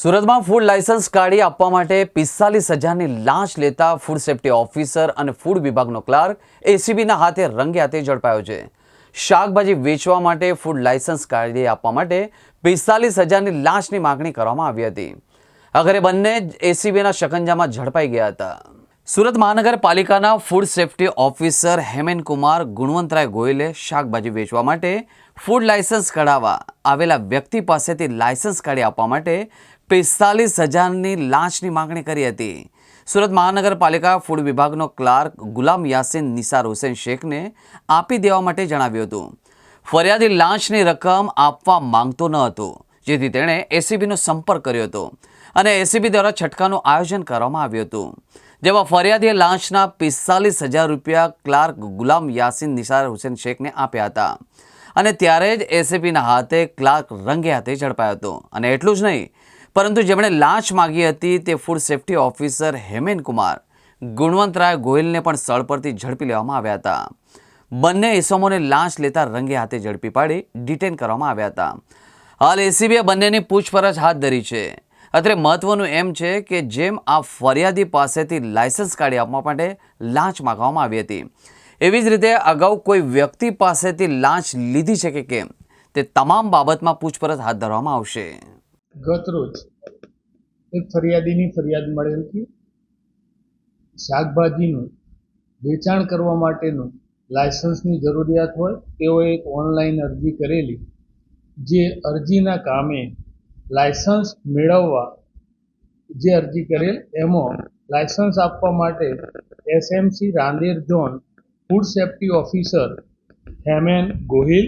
સુરતમાં food licence કાઢી આપવા માટે પિસ્તાલીસ હજારની લાંચ લેતા ફૂડ સેફ્ટી ઓફિસર અને ફૂડ વિભાગનો ક્લાર્ક એસીબીના હાથે રંગે હાથે ઝડપાયો છે. શાકભાજી વેચવા માટે ફૂડ લાયસન્સ કાઢી આપવા માટે પિસ્તાલીસ હજારની લાંચની માગણી કરવામાં આવી હતી. આખરે બંને એસીબીના શકંજામાં ઝડપાઈ ગયા હતા. સુરત મહાનગરપાલિકાના food safety officer Hemen Kumar Gunvantray ગોયલે શાકભાજી વેચવા માટે ફૂડ લાયસન્સ કઢાવવા આવેલા વ્યક્તિ પાસેથી લાયસન્સ કાઢી આપવા માટે પિસ્તાલીસ હજારની લાંચની માંગણી કરી હતી. સુરત મહાનગરપાલિકા ફૂડ વિભાગનો ક્લાર્ક ગુલામ યાસીન નિસાર હુસેન શેખને આપી દેવા માટે જણાવ્યું હતું. ફરિયાદી લાંચની રકમ આપવા માંગતો ન હતો, જેથી તેણે એસીબીનો સંપર્ક કર્યો હતો અને એસીબી દ્વારા છટકાનું આયોજન કરવામાં આવ્યું હતું. જેમાં ફરિયાદીએ લાંચના પિસ્તાલીસ હજાર રૂપિયા ક્લાર્ક ગુલામ યાસીન નિસાર હુસેન શેખને આપ્યા હતા. અને ત્યારે જ એસીપીના હાથે ક્લાર્ક રંગે હાથે ઝડપાયો હતો. અને એટલું જ નહીં, પરંતુ જેમણે લાંચ માગી હતી તે food safety officer Hemen Kumar Gunvantray ગોયલને પણ સ્થળ પરથી ઝડપી લેવામાં આવ્યા હતા. બંને ઇસમોને લાંચ લેતા રંગે હાથે ઝડપી પાડી ડિટેન કરવામાં આવ્યા હતા. હાલ એસીબીએ બંનેની પૂછપરછ હાથ ધરી છે. અત્રે મહત્વનું એમ છે કે જેમ આ ફરિયાદી પાસેથી લાયસન્સ કાઢી આપવા માટે લાંચ માગવામાં આવી હતી. એવી જ રીતે અગાઉ કોઈ વ્યક્તિ પાસેથી લાંચ લીધી છે કે કેમ? તે તમામ બાબતમાં પૂછપરછ હાથ ધરવામાં આવશે. ગત રોજ એક ફરિયાદીની ફરિયાદ મળેલ હતી. શાકભાજીનું વેચાણ કરવા માટેનું લાયસન્સની જરૂરિયાત હોય તેઓએ એક ઓનલાઈન અરજી કરેલી, જે અરજીના કામે લાયસન્સ મેળવવા જે અરજી કરેલ, એમાં લાયસન્સ આપવા માટે SMC Rander zone food safety officer Hemen Gohil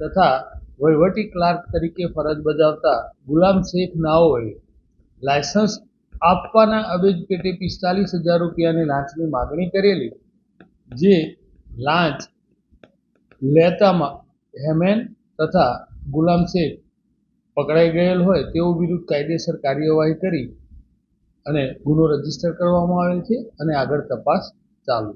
તથા વહીવટી ક્લાર્ક તરીકે ફરજ બજાવતા ગુલામ શેખ નાઓએ લાયસન્સ આપવાના અવેજ પેટે પિસ્તાલીસ હજાર રૂપિયાની લાંચની માગણી કરેલી, જે લાંચ લેતામાં હેમેન તથા ગુલામ શેખ પકડાઈ ગયેલ હોય તેઓ વિરુદ્ધ કાયદેસર કાર્યવાહી કરી અને ગુનો રજિસ્ટર કરવામાં આવે છે અને આગળ તપાસ ચાલુ.